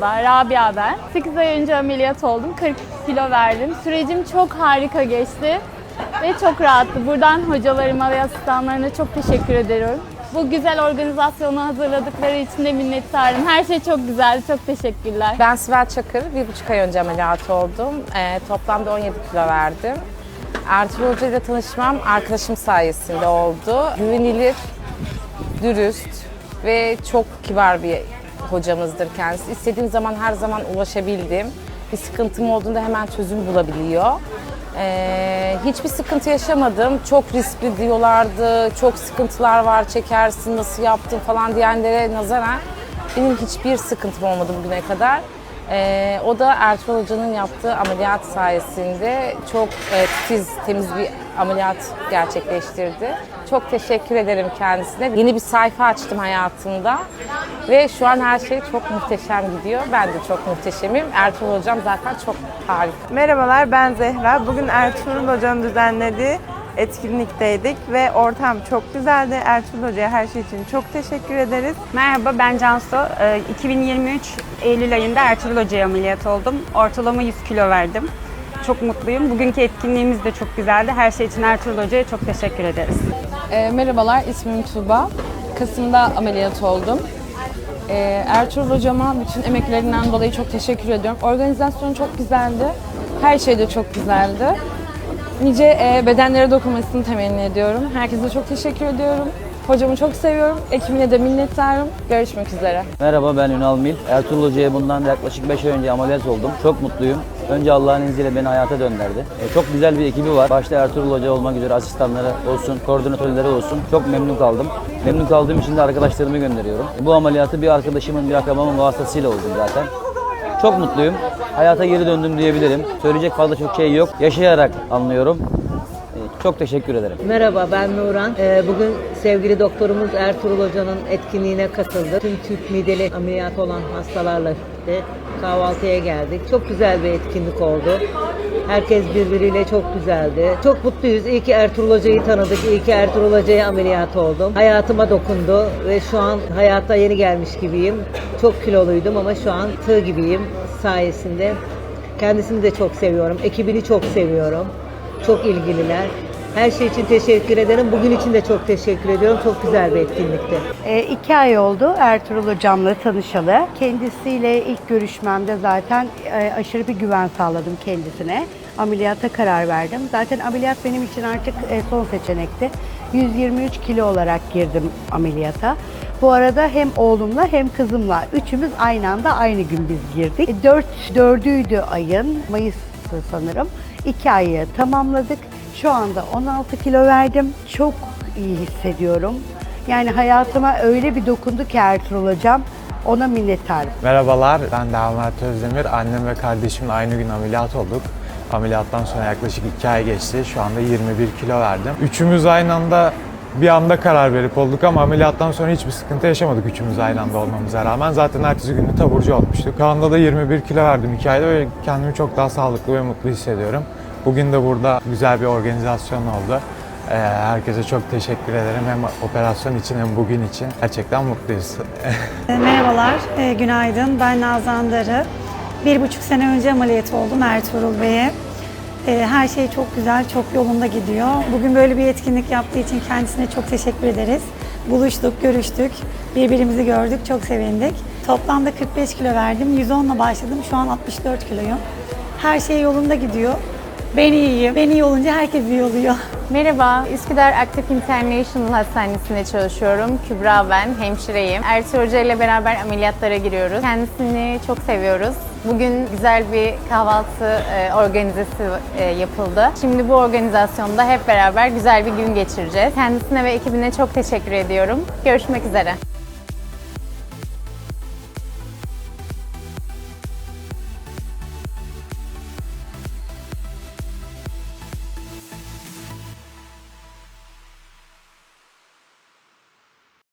Merhaba, Rabia ben. 8 ay önce ameliyat oldum, 40 kilo verdim. Sürecim çok harika geçti ve çok rahattı. Buradan hocalarıma ve asistanlarına çok teşekkür ediyorum. Bu güzel organizasyonu hazırladıkları için de minnettarım. Her şey çok güzeldi, çok teşekkürler. Ben Sibel Çakır, bir buçuk ay önce ameliyat oldum. Ee, toplamda 17 kilo verdim. Ertuğrul Hoca ile tanışmam arkadaşım sayesinde oldu. Güvenilir, dürüst ve çok kibar bir hocamızdır kendisi. İstediğim zaman her zaman ulaşabildim. Bir sıkıntım olduğunda hemen çözüm bulabiliyor. Ee, hiçbir sıkıntı yaşamadım. Çok riskli diyorlardı, çok sıkıntılar var, çekersin, nasıl yaptın falan diyenlere nazaran benim hiçbir sıkıntım olmadı bugüne kadar. Ee, o da Ertuğrul Hoca'nın yaptığı ameliyat sayesinde çok e, titiz, temiz bir ameliyat gerçekleştirdi. Çok teşekkür ederim kendisine. Yeni bir sayfa açtım hayatımda ve şu an her şey çok muhteşem gidiyor. Ben de çok muhteşemim. Ertuğrul Hocam zaten çok harika. Merhabalar ben Zehra. Bugün Ertuğrul Hoca'nın düzenlediği etkinlikteydik ve ortam çok güzeldi. Ertuğrul Hoca'ya her şey için çok teşekkür ederiz. Merhaba ben Cansu. Ee, 2023 Eylül ayında Ertuğrul Hoca'ya ameliyat oldum. Ortalama 100 kilo verdim. Çok mutluyum. Bugünkü etkinliğimiz de çok güzeldi. Her şey için Ertuğrul Hoca'ya çok teşekkür ederiz. E, merhabalar, ismim Tuğba. Kasım'da ameliyat oldum. E, Ertuğrul hocama bütün emeklerinden dolayı çok teşekkür ediyorum. Organizasyon çok güzeldi. Her şey de çok güzeldi. Nice e, bedenlere dokunmasını temenni ediyorum. Herkese çok teşekkür ediyorum. Hocamı çok seviyorum. Ekibine de minnettarım. Görüşmek üzere. Merhaba ben Ünal Mil. Ertuğrul Hoca'ya bundan yaklaşık 5 ay önce ameliyat oldum. Çok mutluyum. Önce Allah'ın izniyle beni hayata döndürdü. E, çok güzel bir ekibi var. Başta Ertuğrul Hoca olmak üzere asistanları olsun, koordinatörleri olsun. Çok memnun kaldım. Memnun kaldığım için de arkadaşlarımı gönderiyorum. Bu ameliyatı bir arkadaşımın, bir akrabamın vasıtasıyla oldum zaten. Çok mutluyum. Hayata geri döndüm diyebilirim. Söyleyecek fazla çok şey yok. Yaşayarak anlıyorum. E, Çok teşekkür ederim. Merhaba ben Nuran. Ee, Bugün sevgili doktorumuz Ertuğrul Hoca'nın etkinliğine katıldı. Tüm tüp mideli ameliyat olan hastalarla birlikte kahvaltıya geldik. Çok güzel bir etkinlik oldu. Herkes birbiriyle çok güzeldi. Çok mutluyuz. İyi ki Ertuğrul Hoca'yı tanıdık. İyi ki Ertuğrul Hoca'ya ameliyat oldum. Hayatıma dokundu ve şu an hayata yeni gelmiş gibiyim. Çok kiloluydum ama şu an tığ gibiyim sayesinde. Kendisini de çok seviyorum. Ekibini çok seviyorum. Çok ilgililer. Her şey için teşekkür ederim. Bugün için de çok teşekkür ediyorum. Çok güzel bir etkinlikti. E, iki ay oldu Ertuğrul Hocam'la tanışalı. Kendisiyle ilk görüşmemde zaten e, aşırı bir güven sağladım kendisine. Ameliyata karar verdim. Zaten ameliyat benim için artık e, son seçenekti. 123 kilo olarak girdim ameliyata. Bu arada hem oğlumla hem kızımla üçümüz aynı anda aynı gün biz girdik. E, Dört, dördüydü ayın, Mayıs'tı sanırım. İki ayı tamamladık. Şu anda 16 kilo verdim. Çok iyi hissediyorum. Yani hayatıma öyle bir dokundu ki Ertuğrul Hocam. Ona minnettarım. Merhabalar, ben Damat Özdemir. Annem ve kardeşimle aynı gün ameliyat olduk. Ameliyattan sonra yaklaşık 2 ay geçti. Şu anda 21 kilo verdim. Üçümüz aynı anda bir anda karar verip olduk ama ameliyattan sonra hiçbir sıkıntı yaşamadık üçümüz aynı anda olmamıza rağmen. Zaten ertesi gün de taburcu olmuştuk. Şu anda da 21 kilo verdim 2 ayda ve kendimi çok daha sağlıklı ve mutlu hissediyorum. Bugün de burada güzel bir organizasyon oldu. Ee, Herkese çok teşekkür ederim hem operasyon için hem bugün için. Gerçekten mutluyuz. Merhabalar, e, günaydın. Ben Nazan Darı. Bir buçuk sene önce ameliyat oldum Ertuğrul Bey'e. Her şey çok güzel, çok yolunda gidiyor. Bugün böyle bir etkinlik yaptığı için kendisine çok teşekkür ederiz. Buluştuk, görüştük, birbirimizi gördük, çok sevindik. Toplamda 45 kilo verdim, 110'la başladım, şu an 64 kiloyum. Her şey yolunda gidiyor. Ben iyiyim, ben iyi olunca herkes iyi oluyor. Merhaba, Üsküdar Aktif International Hastanesi'nde çalışıyorum. Kübra ben, hemşireyim. Ertuğrul Hoca ile beraber ameliyatlara giriyoruz. Kendisini çok seviyoruz. Bugün güzel bir kahvaltı e, organizesi e, yapıldı. Şimdi bu organizasyonda hep beraber güzel bir gün geçireceğiz. Kendisine ve ekibine çok teşekkür ediyorum. Görüşmek üzere.